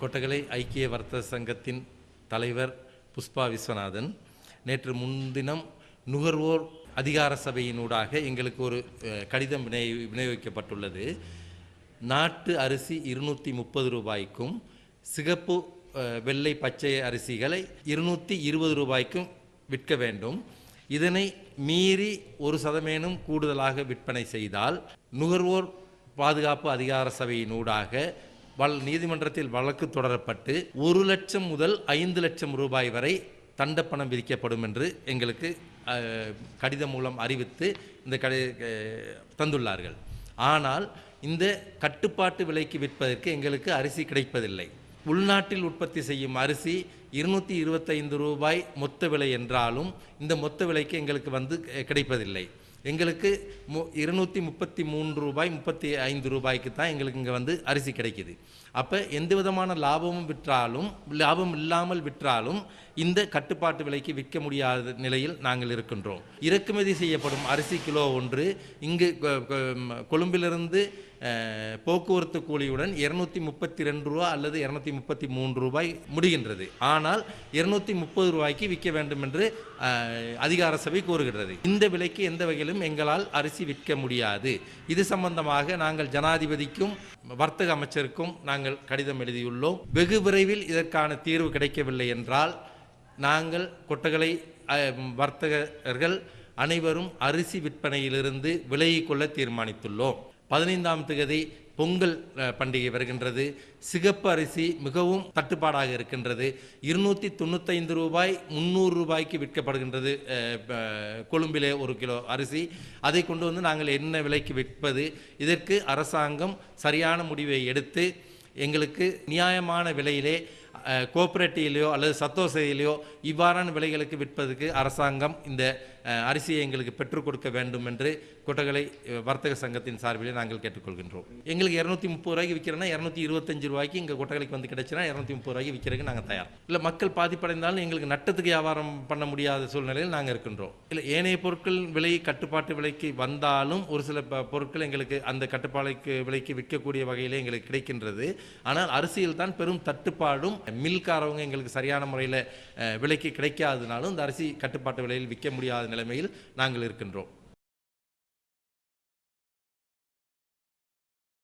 கொட்டகலை ஐக்கிய வர்த்தக சங்கத்தின் தலைவர் புஷ்பா விஸ்வநாதன். நேற்று முன்தினம் நுகர்வோர் அதிகார சபையினூடாக எங்களுக்கு ஒரு கடிதம் வினை விநியோகிக்கப்பட்டுள்ளது. நாட்டு அரிசி இருநூற்றி முப்பது ரூபாய்க்கும் சிகப்பு வெள்ளை பச்சை அரிசிகளை இருநூற்றி இருபது ரூபாய்க்கும் விற்க வேண்டும். இதனை மீறி ஒரு சதமேனும் கூடுதலாக விற்பனை செய்தால் நுகர்வோர் பாதுகாப்பு அதிகார சபையினூடாக வல் நீதிமன்றத்தில் வழக்கு தொடரப்பட்டு ஒரு லட்சம் முதல் ஐந்து லட்சம் ரூபாய் வரை தண்டப்பணம் விதிக்கப்படும் என்று எங்களுக்கு கடிதம் மூலம் அறிவித்து இந்த கடி தந்துள்ளார்கள். ஆனால் இந்த கட்டுப்பாட்டு விலைக்கு விற்பதற்கு எங்களுக்கு அரிசி கிடைப்பதில்லை. உள்நாட்டில் உற்பத்தி செய்யும் அரிசி இருநூற்றி இருபத்தைந்து ரூபாய் மொத்த விலை என்றாலும் இந்த மொத்த விலைக்கு எங்களுக்கு வந்து கிடைப்பதில்லை. எங்களுக்கு மு இருநூற்றி முப்பத்தி மூன்று ரூபாய் முப்பத்தி ஐந்து ரூபாய்க்கு தான் எங்களுக்கு இங்கே வந்து அரிசி கிடைக்குது. அப்போ எந்த விதமான லாபமும் விற்றாலும் லாபம் இல்லாமல் விற்றாலும் இந்த கட்டுப்பாட்டு விலைக்கு விற்க முடியாத நிலையில் நாங்கள் இருக்கின்றோம். இறக்குமதி செய்யப்படும் அரிசி கிலோ ஒன்று இங்கு கொ- கொ- கொழும்பிலிருந்து போக்குவரத்து கூலியுடன் இருநூத்தி முப்பத்தி ரெண்டு ரூபா அல்லது இரநூத்தி முப்பத்தி மூன்று ரூபாய் முடிகின்றது. ஆனால் இருநூத்தி முப்பது ரூபாய்க்கு விற்க வேண்டும் என்று அதிகார சபை கூறுகிறது இந்த விலைக்கு எந்த வகையிலும் எங்களால் அரிசி விற்க முடியாது. இது சம்பந்தமாக நாங்கள் ஜனாதிபதிக்கும் வர்த்தக அமைச்சருக்கும் நாங்கள் கடிதம் எழுதியுள்ளோம். வெகு விரைவில் இதற்கான தீர்வு கிடைக்கவில்லை என்றால் நாங்கள் கொட்டகலை வர்த்தகர்கள் அனைவரும் அரிசி விற்பனையிலிருந்து விலகிக் கொள்ள தீர்மானித்துள்ளோம். பதினைந்தாம் திகதி பொங்கல் பண்டிகை வருகின்றது. சிகப்பு அரிசி மிகவும் தட்டுப்பாடாக இருக்கின்றது. இருநூற்றி தொண்ணூத்தைந்து ரூபாய் முந்நூறு ரூபாய்க்கு விற்கப்படுகின்றது கொழும்பிலே ஒரு கிலோ அரிசி. அதை கொண்டு வந்து நாங்கள் என்ன விலைக்கு விற்பது? இதற்கு அரசாங்கம் சரியான முடிவை எடுத்து எங்களுக்கு நியாயமான விலையிலே அஹ், அல்லது சத்தோசையிலையோ இவ்வாறான விலைகளுக்கு விற்பதற்கு அரசாங்கம் இந்த அரிசியை எங்களுக்கு பெற்றுக் கொடுக்க வேண்டும் என்று கொட்டகலை வர்த்தக சங்கத்தின் சார்பிலே நாங்கள் கேட்டுக்கொள்கின்றோம். எங்களுக்கு இரநூத்தி முப்பது ரூபாய்க்கு விற்கிறோன்னா இரநூத்தி இருபத்தஞ்சு ரூபாய்க்கு இங்கே கொட்டகலைக்கு வந்து கிடைச்சுன்னா இரநூத்தி முப்பது ரூபாய்க்கு விற்கிறதுக்கு நாங்கள் தயார். இல்லை மக்கள் பாதிப்படைந்தாலும் எங்களுக்கு நட்டத்துக்கு வியாபாரம் பண்ண முடியாத சூழ்நிலையில் நாங்கள் இருக்கின்றோம். இல்லை ஏனைய பொருட்கள் விலை கட்டுப்பாட்டு விலைக்கு வந்தாலும் ஒரு சில ப- பொருட்கள் எங்களுக்கு அந்த கட்டுப்பாடுக்கு விலைக்கு விற்கக்கூடிய வகையில் எங்களுக்கு கிடைக்கின்றது. ஆனால் அரிசியில் தான் பெரும் தட்டுப்பாடும் மில்காரவங்க எங்களுக்கு சரியான முறையில் விலைக்கு கிடைக்காதனாலும் இந்த அரிசி கட்டுப்பாட்டு விலையில் விற்க முடியாத நிலைமையில் நாங்கள் இருக்கின்றோம்.